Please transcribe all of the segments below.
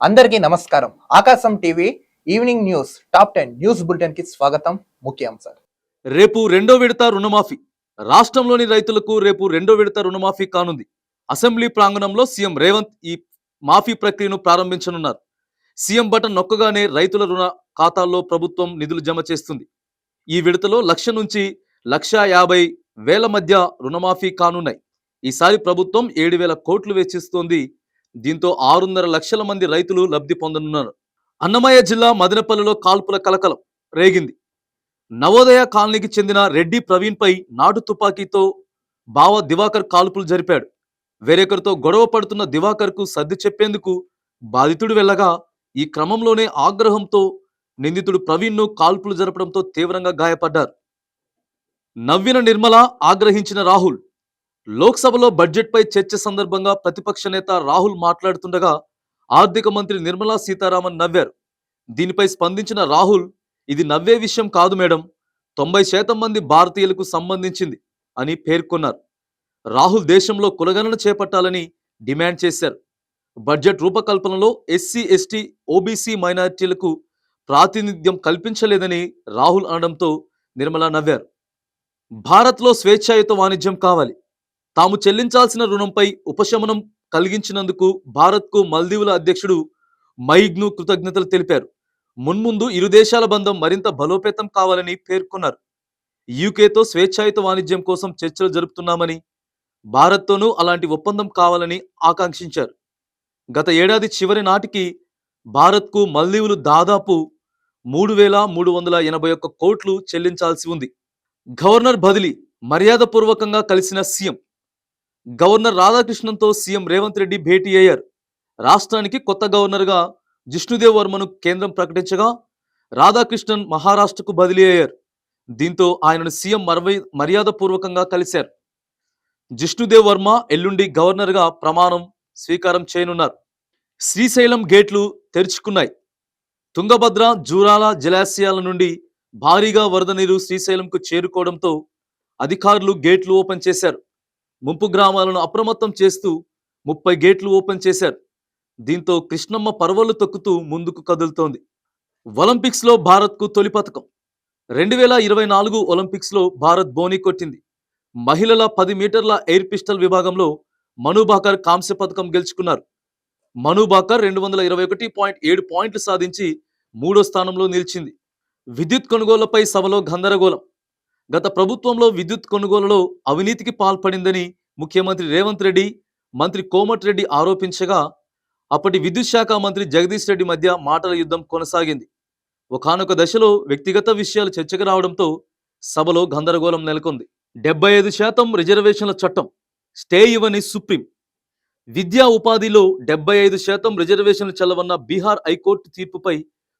అందరికీ నమస్కారం. Aakasam TV evening news top ten news బులెటిన్కి స్వాగతం ముఖ్యాంశాలు రేపు రెండో విడత రుణమాఫీ. రాష్ట్రంలోని రైతులకు రేపు రెండో విడత రుణమాఫీ కానుంది. అసెంబ్లీ ప్రాంగణంలో సీఎం రేవంత్ ఈ మాఫీ ప్రక్రియను ప్రారంభించనున్నారు. సీఎం బటన్ నొక్కగానే రైతుల రుణ ఖాతాల్లో ప్రభుత్వం నిధులు జమ చేస్తుంది. ఈ విడతలో లక్ష నుంచి లక్ష యాభై వేల మధ్య రుణమాఫీ కానున్నాయి. ఈసారి ప్రభుత్వం ఏడు వేల కోట్లు వెచ్చిస్తోంది దీంతో ఆరున్నర లక్షల మంది రైతులు లబ్ధి పొందనున్నారు. అన్నమయ్య జిల్లా మదనపల్లిలో కాల్పుల కలకలం రేగింది. నవోదయ కాలనీకి చెందిన రెడ్డి ప్రవీణ్పై నాటు తుపాకీతో బావ దివాకర్ కాల్పులు జరిపాడు. వేరొకరితో గొడవ పడుతున్న దివాకర్కు సర్ది చెప్పేందుకు బాధితుడు వెళ్ళగా ఈ క్రమంలోనే ఆగ్రహంతో నిందితుడు ప్రవీణ్ను కాల్పులు జరపడంతో తీవ్రంగా గాయపడ్డారు. నవ్విన నిర్మల ఆగ్రహించిన రాహుల్ లోక్సభలో బడ్జెట్పై చర్చ సందర్భంగా ప్రతిపక్ష నేత రాహుల్ మాట్లాడుతుండగా ఆర్థిక మంత్రి నిర్మలా సీతారామన్ నవ్వారు. దీనిపై స్పందించిన రాహుల్ ఇది నవ్వే విషయం కాదు మేడం. తొంభై శాతం మంది భారతీయులకు సంబంధించింది అని పేర్కొన్నారు. రాహుల్ దేశంలో కులగణన చేపట్టాలని డిమాండ్ చేశారు. బడ్జెట్ రూపకల్పనలో ఎస్సీ ఎస్టీ ఓబీసీ మైనారిటీలకు ప్రాతినిధ్యం కల్పించలేదని రాహుల్ అనడంతో నిర్మలా నవ్వారు. భారత్లో స్వేచ్ఛాయుత వాణిజ్యం కావాలి. తాము చెల్లించాల్సిన రుణంపై ఉపశమనం కలిగించినందుకు భారత్కు మల్దీవుల అధ్యక్షుడు మైగ్ను కృతజ్ఞతలు తెలిపారు. మున్ముందు ఇరు దేశాల బంధం మరింత బలోపేతం కావాలని పేర్కొన్నారు. యూకేతో స్వేచ్ఛాయుత వాణిజ్యం కోసం చర్చలు జరుపుతున్నామని భారత్తోనూ అలాంటి ఒప్పందం కావాలని ఆకాంక్షించారు. గత ఏడాది చివరి నాటికి భారత్కు మల్దీవులు దాదాపు మూడు వేల మూడు వందల ఎనభై ఒక్క కోట్లు చెల్లించాల్సి ఉంది. గవర్నర్ బదిలీ మర్యాదపూర్వకంగా కలిసిన సీఎం గవర్నర్ రాధాకృష్ణన్తో సీఎం రేవంత్ రెడ్డి భేటీ అయ్యారు. రాష్ట్రానికి కొత్త గవర్నర్గా జిష్ణుదేవ్ వర్మను కేంద్రం ప్రకటించగా రాధాకృష్ణన్ మహారాష్ట్రకు బదిలీ అయ్యారు. దీంతో ఆయనను సీఎం మర్వై మర్యాదపూర్వకంగా కలిశారు. జిష్ణుదేవ్ వర్మ ఎల్లుండి గవర్నర్గా ప్రమాణం స్వీకారం చేయనున్నారు. శ్రీశైలం గేట్లు తెరుచుకున్నాయి. తుంగభద్ర జూరాల జలాశయాల నుండి భారీగా వరద నీరు శ్రీశైలంకు చేరుకోవడంతో అధికారులు గేట్లు ఓపెన్ చేశారు. ముంపు గ్రామాలను అప్రమత్తం చేస్తూ ముప్పై గేట్లు ఓపెన్ చేశారు. దీంతో కృష్ణమ్మ పర్వలు తొక్కుతూ ముందుకు కదులుతోంది. ఒలింపిక్స్లో భారత్కు తొలి పథకం రెండు వేల ఇరవై నాలుగు ఒలింపిక్స్లో భారత్ బోని కొట్టింది. మహిళల పది మీటర్ల ఎయిర్ పిస్టల్ విభాగంలో మనుబాకర్ కాంస్య పథకం గెలుచుకున్నారు. మనుబాకర్ రెండు వందల ఇరవై ఒకటి పాయింట్ ఏడు పాయింట్లు సాధించి మూడో స్థానంలో నిలిచింది. విద్యుత్ కొనుగోళ్ళపై సభలో గందరగోళం. గత ప్రభుత్వంలో విద్యుత్ కొనుగోలులో అవినీతికి పాల్పడిందని ముఖ్యమంత్రి రేవంత్ రెడ్డి మంత్రి కోమట్ రెడ్డి ఆరోపించగా అప్పటి విద్యుత్ శాఖ మంత్రి జగదీష్ రెడ్డి మధ్య మాటల యుద్ధం కొనసాగింది. ఒకానొక దశలో వ్యక్తిగత విషయాలు చర్చకు రావడంతో సభలో గందరగోళం నెలకొంది. డెబ్బై ఐదు శాతం రిజర్వేషన్ల చట్టం స్టే ఇవ్వని సుప్రీం. విద్యా ఉపాధిలో డెబ్బై ఐదు శాతం రిజర్వేషన్లు చెల్లవన్న బీహార్ హైకోర్టు తీర్పుపై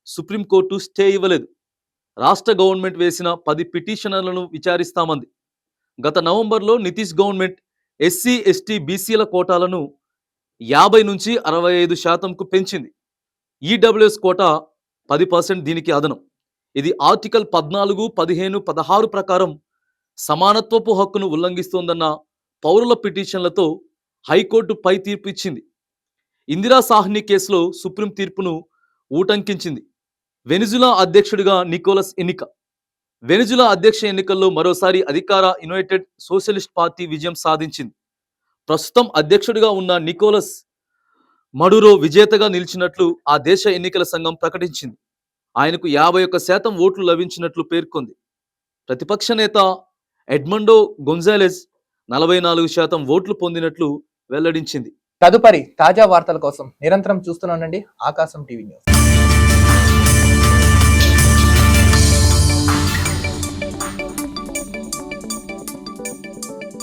సుప్రీంకోర్టు స్టే ఇవ్వలేదు. రాష్ట్ర గవర్నమెంట్ వేసిన పది పిటిషనర్లను విచారిస్తామంది. గత నవంబర్లో నితీష్ గవర్నమెంట్ ఎస్సీ ఎస్టీ బీసీల కోటాలను యాభై నుంచి అరవై ఐదు శాతంకు పెంచింది. ఈడబ్ల్యూఎస్ కోటా పది పర్సెంట్ దీనికి అదనం. ఇది ఆర్టికల్ పద్నాలుగు పదిహేను పదహారు ప్రకారం సమానత్వపు హక్కును ఉల్లంఘిస్తోందన్న పౌరుల పిటిషన్లతో హైకోర్టు పై తీర్పు ఇచ్చింది. ఇందిరా సాహ్ని కేసులో సుప్రీం తీర్పును ఊటంకించింది. వెనిజులా అధ్యక్షుడిగా నికోలస్ ఎన్నిక. వెనిజులా అధ్యక్ష ఎన్నికల్లో మరోసారి అధికార యునైటెడ్ సోషలిస్ట్ పార్టీ విజయం సాధించింది. ప్రస్తుతం అధ్యక్షుడిగా ఉన్న నికోలస్ మడురో విజేతగా నిలిచినట్లు ఆ దేశ ఎన్నికల సంఘం ప్రకటించింది. ఆయనకు యాభై ఒక్క శాతం ఓట్లు లభించినట్లు పేర్కొంది. ప్రతిపక్ష నేత ఎడ్మండో గొంజాలెస్ నలభై నాలుగు శాతం ఓట్లు పొందినట్లు వెల్లడించింది. తదుపరి తాజా వార్తల కోసం నిరంతరం చూస్తున్నానండి ఆకాశం టీవీ న్యూస్.